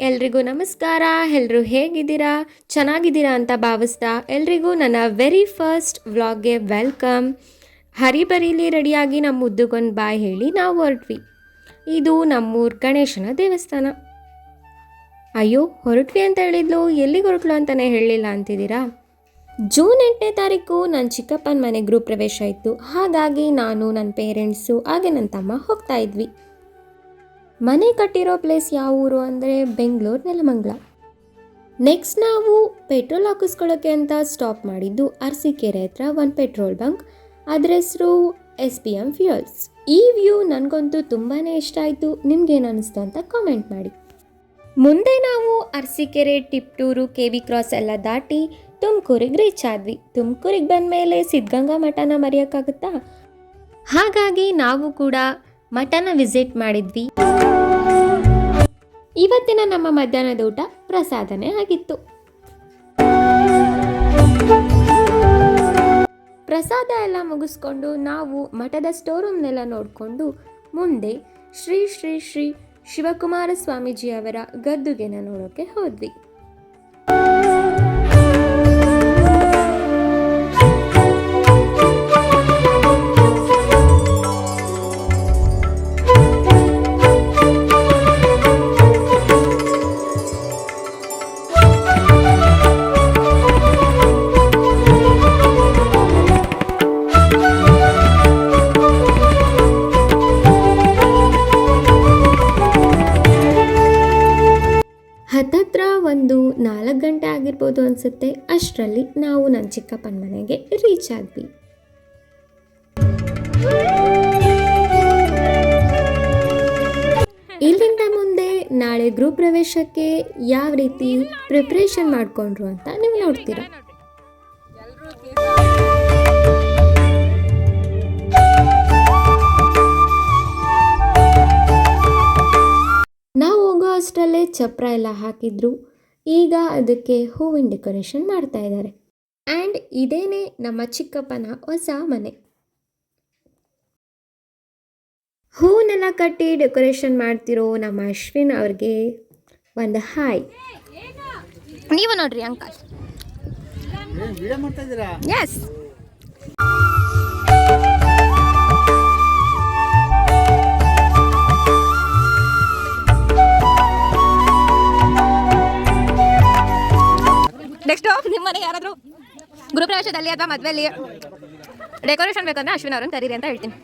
ಎಲ್ರಿಗೂ ನಮಸ್ಕಾರ. ಎಲ್ಲರೂ ಹೇಗಿದ್ದೀರಾ? ಚೆನ್ನಾಗಿದ್ದೀರಾ ಅಂತ ಭಾವಿಸ್ತಾ ಎಲ್ರಿಗೂ ನನ್ನ ವೆರಿ ಫಸ್ಟ್ ವ್ಲಾಗ್ಗೆ ವೆಲ್ಕಮ್ ಹರಿಬರೀಲಿ ರೆಡಿಯಾಗಿ ನಮ್ಮ ಮುದ್ದುಗೊಂದು ಬಾಯ್ ಹೇಳಿ ನಾವು ಹೊರಟ್ವಿ. ಇದು ನಮ್ಮೂರ ಗಣೇಶನ ದೇವಸ್ಥಾನ. ಅಯ್ಯೋ, ಹೊರಟ್ವಿ ಅಂತ ಹೇಳಿದ್ಲು, ಎಲ್ಲಿಗೆ ಹೊರಟ್ಲು ಅಂತಲೇ ಹೇಳಲಿಲ್ಲ ಅಂತಿದ್ದೀರಾ? ಜೂನ್ ಎಂಟನೇ ತಾರೀಕು ನನ್ನ ಚಿಕ್ಕಪ್ಪನ ಮನೆ ಗೃಹ ಪ್ರವೇಶ ಇತ್ತು. ಹಾಗಾಗಿ ನಾನು ನನ್ನ ಪೇರೆಂಟ್ಸು ಹಾಗೆ ನನ್ನ ತಮ್ಮ ಹೋಗ್ತಾ ಇದ್ವಿ. ಮನೆ ಕಟ್ಟಿರೋ ಪ್ಲೇಸ್ ಯಾವ ಊರು ಅಂದರೆ ಬೆಂಗಳೂರು ನೆಲಮಂಗಲ. ನೆಕ್ಸ್ಟ್ ನಾವು ಪೆಟ್ರೋಲ್ ಹಾಕಿಸ್ಕೊಳ್ಳೋಕ್ಕೆ ಅಂತ ಸ್ಟಾಪ್ ಮಾಡಿದ್ದು ಅರಸೀಕೆರೆ ಹತ್ರ ಒಂದು ಪೆಟ್ರೋಲ್ ಬಂಕ್ ಅದ್ರ ಹೆಸರು ಎಸ್ ಪಿ ಎಂ ಫ್ಯೂಯಲ್ಸ್ ಈ ವ್ಯೂ ನನಗಂತೂ ತುಂಬಾ ಇಷ್ಟ ಆಯಿತು. ನಿಮ್ಗೇನು ಅನ್ನಿಸ್ತು ಅಂತ ಕಾಮೆಂಟ್ ಮಾಡಿ. ಮುಂದೆ ನಾವು Arsikere, Tiptur, K V cross ಎಲ್ಲ ದಾಟಿ ತುಮಕೂರಿಗೆ ರೀಚ್ ಆದ್ವಿ. ತುಮಕೂರಿಗೆ ಬಂದಮೇಲೆ ಸಿದ್ಧಗಂಗಾ ಮಠನ ಮರೆಯೋಕ್ಕಾಗುತ್ತಾ? ಹಾಗಾಗಿ ನಾವು ಕೂಡ ಮಠನ ವಿಸಿಟ್ ಮಾಡಿದ್ವಿ. ಇವತ್ತಿನ ನಮ್ಮ ಮಧ್ಯಾಹ್ನದ ಊಟ ಪ್ರಸಾದನೇ ಆಗಿತ್ತು. ಪ್ರಸಾದ ಎಲ್ಲ ಮುಗಿಸ್ಕೊಂಡು ನಾವು ಮಠದ ಸ್ಟೋರ್ ರೂಮ್ನೆಲ್ಲ ನೋಡಿಕೊಂಡು ಮುಂದೆ ಶ್ರೀ ಶ್ರೀ ಶ್ರೀ ಶಿವಕುಮಾರ ಸ್ವಾಮೀಜಿಯವರ ಗದ್ದುಗೆನ ನೋಡೋಕ್ಕೆ ಹೋದ್ವಿ. ಗಂಟೆ ಆಗಿರ್ಬೋದು ಅನಿಸುತ್ತೆ. ಅಷ್ಟರಲ್ಲಿ ನಾವು ನನ್ನ ಚಿಕ್ಕಪ್ಪನ ಮನೆಗೆ ರೀಚ್ ಆದ್ವಿ ಇಲ್ಲಿಂದ ಮುಂದೆ ನಾಳೆ ಗೃಹ ಪ್ರವೇಶಕ್ಕೆ ಯಾವ ರೀತಿ ಪ್ರಿಪ್ರೇಷನ್ ಮಾಡಿಕೊಂಡ್ರು ಅಂತ ನೀವು ನೋಡ್ತೀರಾ. ನಾವು ಹೋಗೋ ಅಷ್ಟರಲ್ಲೇ ಚಪ್ರ ಎಲ್ಲ ಹಾಕಿದ್ರು. ಈಗ ಅದಕ್ಕೆ ಹೂವಿನ ಡೆಕೋರೇಷನ್ ಮಾಡ್ತಾ ಇದ್ದಾರೆ. ಆ್ಯಂಡ್ ಇದೇನೆ ನಮ್ಮ ಚಿಕ್ಕಪ್ಪನ ಹೊಸ ಮನೆ. ಹೂವನ್ನೆಲ್ಲ ಕಟ್ಟಿ ಡೆಕೋರೇಷನ್ ಮಾಡ್ತಿರೋ ನಮ್ಮ ಅಶ್ವಿನ್ ಅವ್ರಿಗೆ ಒಂದು ಹಾಯ್. ನೀವು ನೋಡ್ರಿ ಅಂಕಲ್. ಯಸ್ ಮಾಡ್ತಾ ಇದ್ದೀರಾ? ಎಸ್ ಮನೆಗೆ ಯಾರಾದರೂ ಗೃಹಪ್ರವೇಶದಲ್ಲಿ ಅಥವಾ ಮದುವೆಯಲ್ಲಿ ಡೆಕೋರೇಷನ್ ಬೇಕಂದ್ರೆ ಅಶ್ವಿನ್ ಅವ್ರನ್ನ ಕರೀರಿ ಅಂತ ಹೇಳ್ತೀನಿ.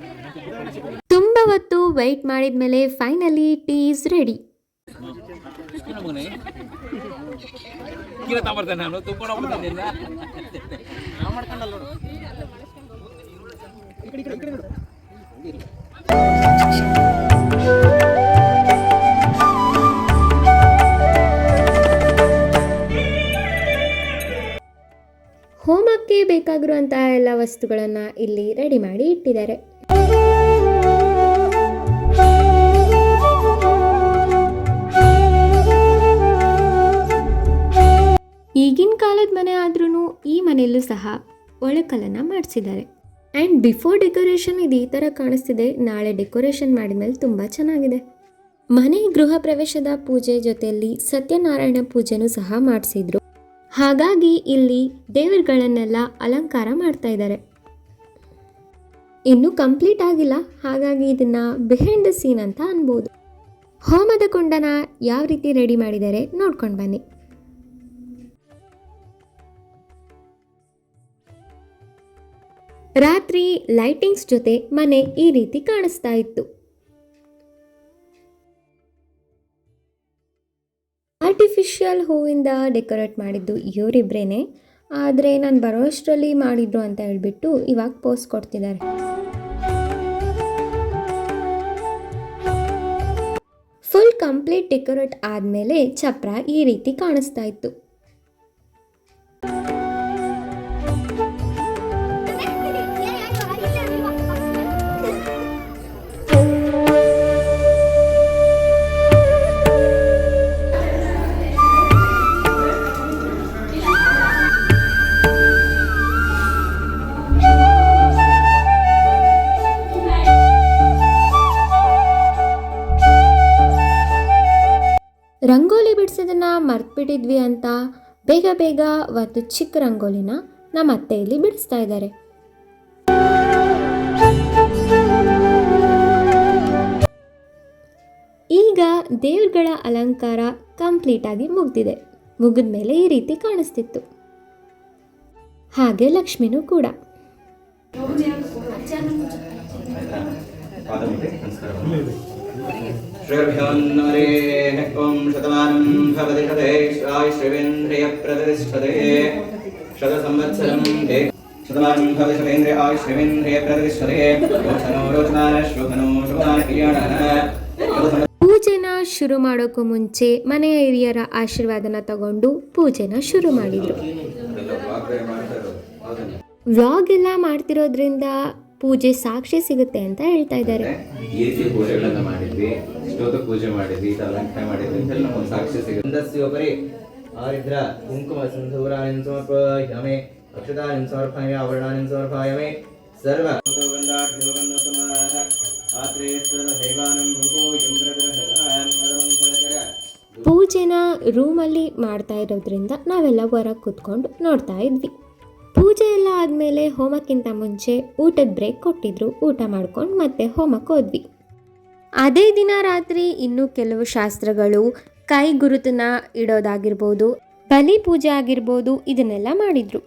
ತುಂಬ ಹೊತ್ತು ವೆಯ್ಟ್ ಮಾಡಿದ್ಮೇಲೆ ಫೈನಲಿ ಟೀ ಇಸ್ ರೆಡಿ ಮಗನೇ ಬೇಕಾಗಿರುವಂತಹ ಎಲ್ಲ ವಸ್ತುಗಳನ್ನು ಇಲ್ಲಿ ರೆಡಿ ಮಾಡಿ ಇಟ್ಟಿದ್ದಾರೆ. ಈಗಿನ ಕಾಲದ ಮನೆ ಆದ್ರೂ ಈ ಮನೆಯಲ್ಲೂ ಸಹ ಒಳಕಲನ್ನ ಮಾಡಿಸಿದ್ದಾರೆ. ಆ್ಯಂಡ್ ಬಿಫೋರ್ ಡೆಕೋರೇಷನ್ ಇದು ಈ ಥರ ಕಾಣಿಸ್ತಿದೆ. ನಾಳೆ ಡೆಕೋರೇಷನ್ ಮಾಡಿದ ಮೇಲೆ ತುಂಬ ಚೆನ್ನಾಗಿದೆ. ಮನೆ ಗೃಹ ಪ್ರವೇಶದ ಪೂಜೆ ಜೊತೆಯಲ್ಲಿ ಸತ್ಯನಾರಾಯಣ ಪೂಜೆನೂ ಸಹ ಮಾಡಿಸಿದ್ರು. ಹಾಗಾಗಿ ಇಲ್ಲಿ ದೇವರುಗಳನ್ನೆಲ್ಲ ಅಲಂಕಾರ ಮಾಡ್ತಾ ಇದ್ದಾರೆ. ಇನ್ನೂ ಕಂಪ್ಲೀಟ್ ಆಗಿಲ್ಲ, ಹಾಗಾಗಿ ಇದನ್ನ ಬಿಹೈಂಡ್ ದ ಸೀನ್ ಅಂತ ಅನ್ಬೋದು. ಹೋಮದ ಕುಂಡನ ಯಾವ ರೀತಿ ರೆಡಿ ಮಾಡಿದ್ದಾರೆ ನೋಡ್ಕೊಂಡು ಬನ್ನಿ. ರಾತ್ರಿ ಲೈಟಿಂಗ್ಸ್ ಜೊತೆ ಮನೆ ಈ ರೀತಿ ಕಾಣಿಸ್ತಾ ಇತ್ತು. ಆರ್ಟಿಫಿಷಿಯಲ್ ಹೂವಿಂದ ಡೆಕೋರೇಟ್ ಮಾಡಿದ್ದು ಇವರಿಬ್ಬರೇನೆ ಆದರೆ ನಾನು ಬರೋಷ್ಟರಲ್ಲಿ ಮಾಡಿದ್ರು ಅಂತ ಹೇಳಿಬಿಟ್ಟು ಇವಾಗ ಪೋಸ್ಟ್ ಕೊಡ್ತಿದ್ದಾರೆ ಫುಲ್ ಕಂಪ್ಲೀಟ್ ಡೆಕೋರೇಟ್ ಆದಮೇಲೆ ಚಪ್ರ ಈ ರೀತಿ ಕಾಣಿಸ್ತಾ ಇತ್ತು. ಮರ್ತ್ಬಿಟ್ಟಿದ್ವಿ ಅಂತ ಬೇಗ ಬೇಗ ಒಂದು ಚಿಕ್ಕ ರಂಗೋಲಿನ ನಮ್ಮ ಅತ್ತೆ ಇಲ್ಲಿ ಬಿಡಿಸ್ತಾ ಇದ್ದಾರೆ. ಈಗ ದೇವ್ರಗಳ ಅಲಂಕಾರ ಕಂಪ್ಲೀಟ್ ಆಗಿ ಮುಗ್ದಿದೆ. ಮುಗಿದ ಮೇಲೆ ಈ ರೀತಿ ಕಾಣಿಸ್ತಿತ್ತು. ಹಾಗೆ ಲಕ್ಷ್ಮಿನೂ ಕೂಡ. श्रीर्भ्योन्नरेः ॐ शतमानं भवति शतैश्राय श्रीवेन्द्रियप्रतिष्ठते शतसंवत्सरं ते शतमानं भवति शतेन्द्रिय आय श्रीवेन्द्रियप्रतिष्ठते रोचनो रोचमानः शोभनो शोभमानक्रियाणः ಪೂಜೆನ ಶುರು ಮಾಡೋಕ್ಕೂ ಮುಂಚೆ ಮನೆಯ ಹಿರಿಯರ ಆಶೀರ್ವಾದನ ತಗೊಂಡು ಪೂಜೆನ ಶುರು ಮಾಡಿದ್ರು ವ್ಲಾಗ್ ಎಲ್ಲ ಮಾಡ್ತಿರೋದ್ರಿಂದ ಪೂಜೆ ಸಾಕ್ಷಿ ಸಿಗುತ್ತೆ ಅಂತ ಹೇಳ್ತಾ ಇದ್ದಾರೆ ಈ ರೀತಿ ಪೂಜೆಗಳನ್ನ ಮಾಡಿದ್ವಿ ಸ್ತೋತ್ರ ಪೂಜೆ ಮಾಡಿದ್ವಿ ಈ ತರ ಅಲಂಕಾರ ಮಾಡಿದ್ವಿ ಅಂತೆಲ್ಲ ಒಂದು ಸಾಕ್ಷಿ ಸಿಗುತ್ತೆ. ಗಂಧಸ್ಯೋಪರಿ ಆರಿದ್ರ ಕುಂಕುಮ ಸಿಂಧೂರಾಣಿಂ ಸಮರ್ಪಯಾಮಿ ಅಕ್ಷತಾನಿಂ ಆವರಣ ಆವರಣಾನಿಂ ಸಮರ್ಪಯಾಮಿ ಸರ್ವ ಪೂಜೆನ ರೂಮಲ್ಲಿ ಮಾಡ್ತಾ ಇರೋದ್ರಿಂದ ನಾವೆಲ್ಲ ಹೊರಗೆ ಕೂತ್ಕೊಂಡು ನೋಡ್ತಾ ಇದ್ವಿ. ಪೂಜೆ ಎಲ್ಲ ಆದಮೇಲೆ ಹೋಮಕ್ಕಿಂತ ಮುಂಚೆ ಊಟದ ಬ್ರೇಕ್ ಕೊಟ್ಟಿದ್ರು ಊಟ ಮಾಡ್ಕೊಂಡು ಮತ್ತೆ ಹೋಮಕ್ಕೆ ಹೋದ್ವಿ. ಅದೇ ದಿನ ರಾತ್ರಿ ಇನ್ನೂ ಕೆಲವು ಶಾಸ್ತ್ರಗಳು ಕೈ ಗುರುತನ್ನ ಇಡೋದಾಗಿರ್ಬೋದು, ಬಲಿ ಪೂಜೆ ಆಗಿರ್ಬೋದು ಇದನ್ನೆಲ್ಲ ಮಾಡಿದ್ರು.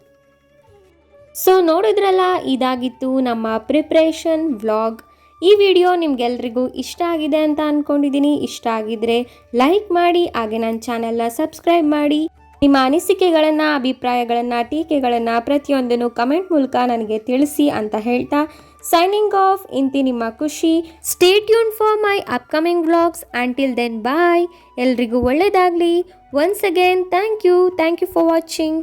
ಸೊ ನೋಡಿದ್ರಲ್ಲ, ಇದಾಗಿತ್ತು ನಮ್ಮ ಪ್ರಿಪ್ರೇಷನ್ ವ್ಲಾಗ್ ಈ ವಿಡಿಯೋ ನಿಮ್ಗೆಲ್ರಿಗೂ ಇಷ್ಟ ಆಗಿದೆ ಅಂತ ಅಂದ್ಕೊಂಡಿದ್ದೀನಿ ಇಷ್ಟ ಆಗಿದ್ರೆ ಲೈಕ್ ಮಾಡಿ, ಹಾಗೆ ನನ್ನ ಚಾನೆಲ್ನ ಸಬ್ಸ್ಕ್ರೈಬ್ ಮಾಡಿ. ನಿಮ್ಮ ಅನಿಸಿಕೆಗಳನ್ನು, ಅಭಿಪ್ರಾಯಗಳನ್ನು, ಟೀಕೆಗಳನ್ನು ಪ್ರತಿಯೊಂದನ್ನು ಕಮೆಂಟ್ ಮೂಲಕ ನನಗೆ ತಿಳಿಸಿ ಅಂತ ಹೇಳ್ತಾ ಸೈನಿಂಗ್ ಆಫ್ ಇಂತಿ ನಿಮ್ಮ ಖುಷಿ. Stay tune for my upcoming vlogs until then bye ಎಲ್ರಿಗೂ ಒಳ್ಳೆಯದಾಗಲಿ once again thank you thank you for watching